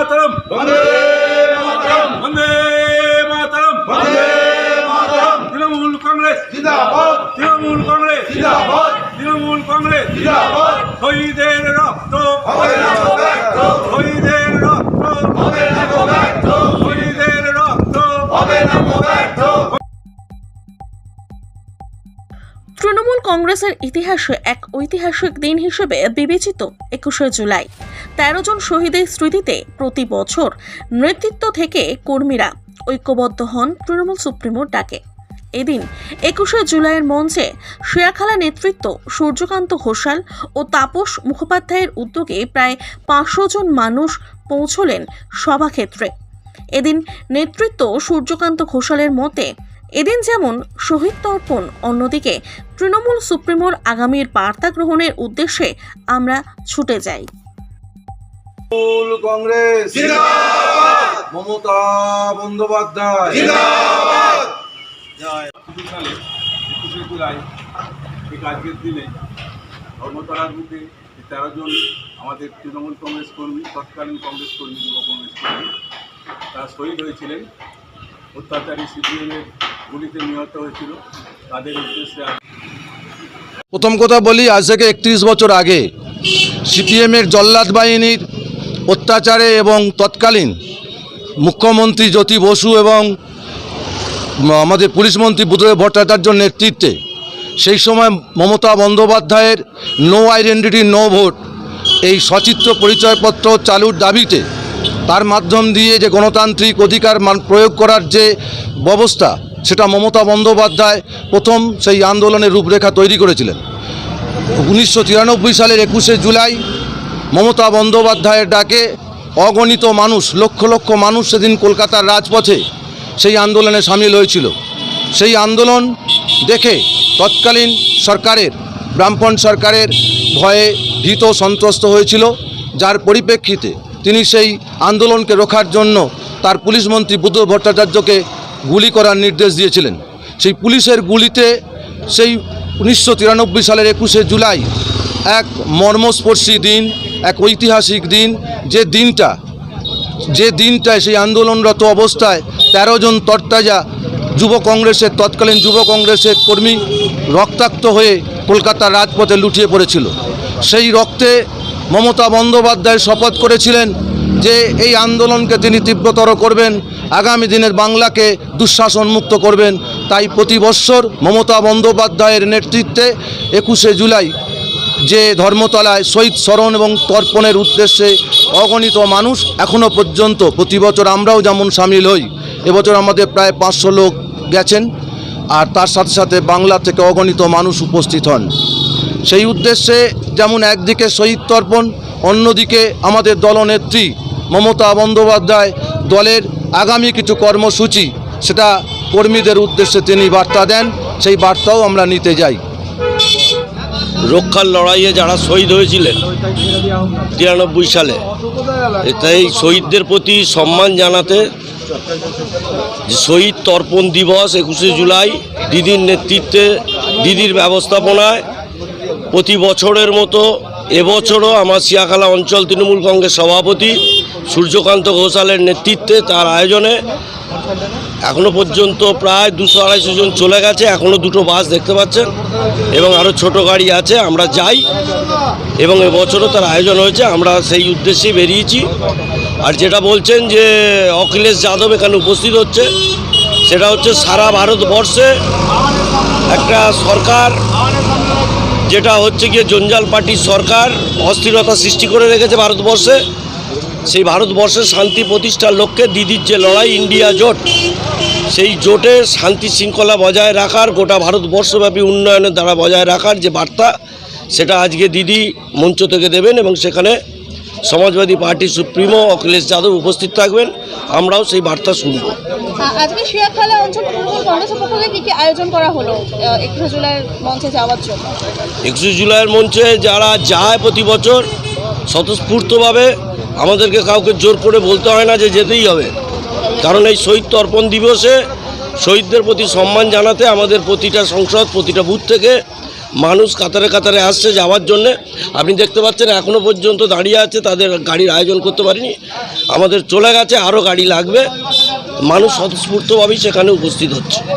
মাতরম বন্দে মাতরম বন্দে মাতরম বন্দে মাতরম তৃণমূল কংগ্রেস জিন্দাবাদ তৃণমূল কংগ্রেস জিন্দাবাদ তৃণমূল কংগ্রেস জিন্দাবাদ শহীদের রক্ত হবে না কংগ্রেসের ইতিহাসে এক ঐতিহাসিক দিন হিসেবে বিবেচিত একুশে জুলাই। তেরো জন শহীদের স্মৃতিতে প্রতি বছর নেতৃত্ব থেকে কর্মীরা ঐক্যবদ্ধ হন তৃণমূল সুপ্রিমোর ডাকে। এদিন একুশে জুলাইয়ের মঞ্চে শেয়াখালা নেতৃত্ব সূর্যকান্ত ঘোষাল ও তাপস মুখোপাধ্যায়ের উদ্যোগে প্রায় পাঁচশো জন মানুষ পৌঁছলেন সভাক্ষেত্রে। এদিন নেতৃত্ব সূর্যকান্ত ঘোষালের মতে এদিন যেমন শহীদ তর্পণ অন্যদিকে তৃণমূল সুপ্রিমোর আগামীর বার্তা গ্রহণের উদ্দেশ্যে আমরা ছুটে যাই। তৃণমূল কংগ্রেস। মমতা বন্দ্যোপাধ্যায়। সালে একুশে জুলাই ঠিক আজকের দিনে ধর্মতলার বুকে তেরো জন আমাদের তৃণমূল কংগ্রেস কর্মী তৎকালীন কংগ্রেস কর্মী যুব কংগ্রেস কর্মী তারা শহীদ হয়েছিলেন। অত্যাচারী সিপিএমের গুলিতে নিহত হয়েছিল। তাদের উদ্দেশ্যে প্রথম কথা বলি, আজ থেকে একত্রিশ বছর আগে সিপিএমের জল্লাদ বাহিনীর অত্যাচারে এবং তৎকালীন মুখ্যমন্ত্রী জ্যোতি বসু এবং আমাদের পুলিশ মন্ত্রী বুদ্ধদেব ভট্টাচার্যর নেতৃত্বে সেই সময় মমতা বন্দ্যোপাধ্যায়ের নো আইডেন্টিটি, নো ভোট এই সচিত্র পরিচয়পত্র চালুর দাবিতে তার মাধ্যম দিয়ে যে গণতান্ত্রিক অধিকার মান- প্রয়োগ করার যে ব্যবস্থা, সেটা মমতা বন্দ্যোপাধ্যায় প্রথম সেই আন্দোলনের রূপরেখা তৈরি করেছিলেন। উনিশশো তিরানব্বই সালের একুশে জুলাই মমতা বন্দ্যোপাধ্যায়ের ডাকে অগণিত মানুষ, লক্ষ লক্ষ মানুষ সেদিন কলকাতার রাজপথে সেই আন্দোলনে সামিল হয়েছিল। সেই আন্দোলন দেখে তৎকালীন সরকারের, ব্রাহ্মণ সরকারের ভয়ে ভীত সন্ত্রস্ত হয়েছিল, যার পরিপ্রেক্ষিতে তিনি সেই আন্দোলনকে রোখার জন্য তার পুলিশ মন্ত্রী বুদ্ধ ভট্টাচার্যকে গুলি করার নির্দেশ দিয়েছিলেন। সেই পুলিশের গুলিতে সেই উনিশশো তিরানব্বই সালের একুশে জুলাই এক মর্মস্পর্শী দিন, এক ঐতিহাসিক দিন, যে দিনটা, যে দিনটায় সেই আন্দোলনরত অবস্থায় তেরো জন তরতাজা যুব কংগ্রেসের, তৎকালীন যুব কংগ্রেসের কর্মী রক্তাক্ত হয়ে কলকাতার রাজপথে লুটিয়ে পড়েছিল। সেই রক্তে মমতা বন্দ্যোপাধ্যায় শপথ করেছিলেন যে এই আন্দোলনকে তিনি তীব্রতর করবেন, আগামী দিনের বাংলাকে দুঃশাসন মুক্ত করবেন। তাই প্রতি বৎসর মমতা বন্দ্যোপাধ্যায়ের নেতৃত্বে একুশে জুলাই যে ধর্মতলায় শহীদ স্মরণ এবং তর্পণের উদ্দেশ্যে অগণিত মানুষ এখনও পর্যন্ত, প্রতি বছর আমরাও যেমন সামিল হই, এবছর আমাদের প্রায় পাঁচশো লোক গেছেন। আর তার সাথে সাথে বাংলা থেকে অগণিত মানুষ উপস্থিত হন। সেই উদ্দেশ্যে যেমন একদিকে শহীদ তর্পণ, অন্যদিকে আমাদের দলনেত্রী মমতা বন্দ্যোপাধ্যায় দলের আগামী কিছু কর্মসূচি, সেটা কর্মীদের উদ্দেশ্যে তিনি বার্তা দেন, সেই বার্তাও আমরা নিতে যাই। রক্ষার লড়াইয়ে যারা শহীদ হয়েছিলেন, তিরানব্বই সালে তাই শহীদদের প্রতি সম্মান জানাতে শহীদ তর্পণ দিবস একুশে জুলাই, দিদির নেতৃত্বে, দিদির ব্যবস্থাপনায় প্রতি বছরের মতো এবছরও আমার শিয়াখালা অঞ্চল তৃণমূল কংগ্রেস সভাপতি সূর্যকান্ত ঘোষালের নেতৃত্বে তার আয়োজনে এখনও পর্যন্ত প্রায় দুশো আড়াইশো জন চলে গেছে। এখনও দুটো বাস দেখতে পাচ্ছেন এবং আরও ছোট গাড়ি আছে, আমরা যাই এবং এবছরও তার আয়োজন হয়েছে, আমরা সেই উদ্দেশ্যেই বেরিয়েছি। আর যেটা বলছেন যে অখিলেশ যাদব এখানে উপস্থিত হচ্ছে, সেটা হচ্ছে সারা ভারতবর্ষে একটা সরকার যেটা হচ্ছে গিয়ে জঞ্জাল পার্টির সরকার অস্থিরতা সৃষ্টি করে রেখেছে ভারতবর্ষে। সেই ভারতবর্ষের শান্তি প্রতিষ্ঠার লক্ষ্যে দিদির যে লড়াই, ইন্ডিয়া জোট, সেই জোটে শান্তি শৃঙ্খলা বজায় রাখার, গোটা ভারতবর্ষব্যাপী উন্নয়নের দ্বারা বজায় রাখার যে বার্তা, সেটা আজকে দিদি মঞ্চ থেকে দেবেন এবং সেখানে সমাজবাদী পার্টি সুপ্রিমো অখিলেশ যাদব উপস্থিত থাকবেন। আমরাও সেই বার্তা শুনব। আজকে শিয়াখালা অঞ্চল কংগ্রেসের পক্ষ থেকে আয়োজন করা হলো একুশে জুলাইয়ের মঞ্চে যাওয়ার জন্য? একুশে জুলাইয়ের মঞ্চে যারা যায় প্রতি বছর, স্বতঃস্ফূর্তভাবে আমাদেরকে কাউকে জোর করে বলতে হয় না যে যেতেই হবে। কারণ এই শহীদ তর্পণ দিবসে শহীদদের প্রতি সম্মান জানাতে আমাদের প্রতিটা সংসদ, প্রতিটা বুথ থেকে মানুষ কাতারে কাতারে আসছে যাওয়ার জন্যে। আপনি দেখতে পাচ্ছেন এখনও পর্যন্ত দাঁড়িয়ে আছে, তাদের গাড়ির আয়োজন করতে পারিনি। আমাদের চলে গেছে আরও গাড়ি লাগবে। মানুষ স্বতঃস্ফূর্তভাবেই সেখানে উপস্থিত হচ্ছে।